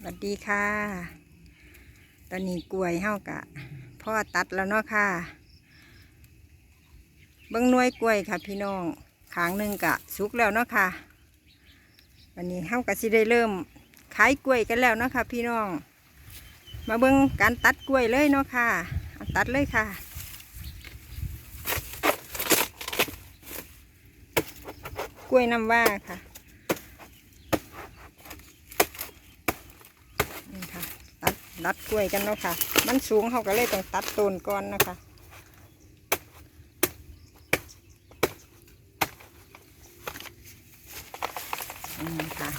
สวัสดีค่ะ ตอนนี้กล้วยเฮากะพ่อตัดแล้วเนาะค่ะเบิ้งหน่วยกล้วยค่ะ พี่น้องขางหนึ่งกะสุกแล้วเนาะค่ะ วันนี้เฮากะสิได้เริ่มขายกล้วยกันแล้วเนาะค่ะ พี่น้อง มาเบิ้งการตัดกล้วยเลยเนาะค่ะตัดเลยค่ะกล้วยน้ำว่าค่ะ นี่ค่ะตัด รัดกล้วยกันเนาะค่ะ มันสูงเขาก็เลยต้องตัดต้นก่อนนะคะนี่ค่ะ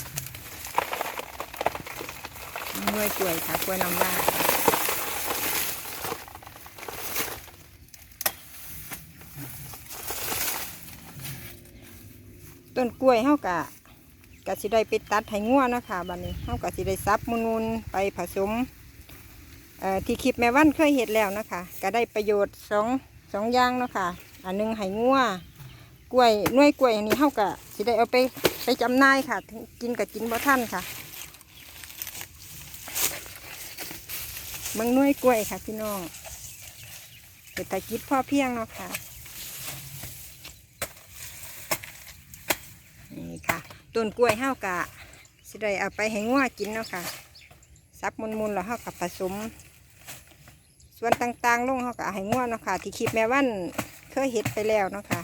กล้วยกล้วยค่ะกล้วยน้ำว้าต้นกล้วยเขากะก็สิได้ไปตัดให้งัวนะคะบัดนนี้เฮาก็สิได้ซับมูนูนไปผสม ที่คลิปแม่วันเคยเห็ดแล้วนะคะก็ได้ประโยชน์สองสองอย่างเนาะค่ะอันหนึงให้งัวกล้วยน่วยกล้วยอันนี้เฮาก็สิได้เอาไปไปจำนายค่ะ กินกับกินบ่ทันค่ะเบิ่งน่วยกล้วยค่ะพี่น้องเศรษฐกิจพ่อเพียงเนาะค่ะนี่ค่ะต้นกล้วยเฮากะสิได้เอาไปให้งัวกินเนาะค่ะซับมุนๆแล้วเฮากับผสม ส่วนต่างๆลงเฮาก็ให้งัวเนาะค่ะ ที่คลิปแม่วันเคยเห็ดไปแล้วเนาะค่ะ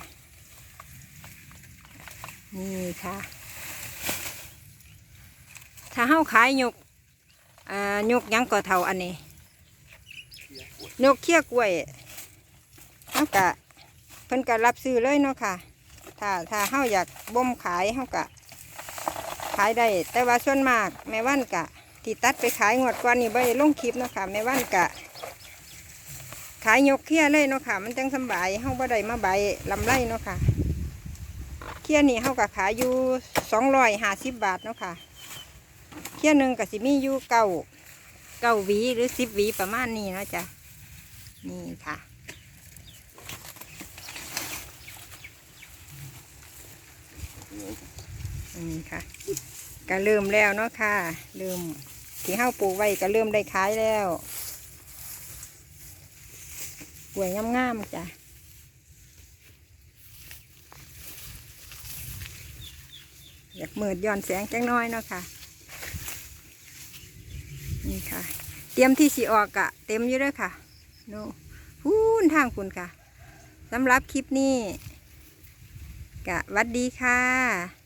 นี่ค่ะ ถ้าเฮาขายยกอ่ายกยังก่อเท่าอันนี้ยกเขี้ยกล้วยเฮากะเพิ่นก็รับซื้อเลยเนาะค่ะ ถ้าถ้าเฮาอยากบ่มขายเฮากะขายได้แต่ว่าส่วนมากแม่ว่านกะที่ตัดไปขายงวดก่อนนี่บ่ได้ลงคลิปเนาะค่ะแม่ว่านกะ ขายยกเคี้ยเลยเนาะค่ะ มันจังสบายเฮาบ่ได้มาใบลำไรเนาะค่ะเคี้ยนี่เฮากะขายอยู่สองร้อยห้าสิบบาทเนาะค่ะเคี้ยหนึ่งกะสิมีอยู่เก้าเก้าหวีหรือสิบหวีประมาณนี้เนาะจ้ะนี่ค่ะนี่ค่ะก็เริ่มแล้วเนาะค่ะ เริ่มที่เฮาปลูกไว้ก็เริ่มได้ขายแล้ว กล้วยงามๆจ้ะอยากมืดย้อนแสงจังน้อยเนาะค่ะ นี่ค่ะ เตรียมที่สีออกกะเต็มอยู่เลยค่ะโน่พูนทางคุณค่ะสำหรับคลิปนี้กะวัดดีค่ะ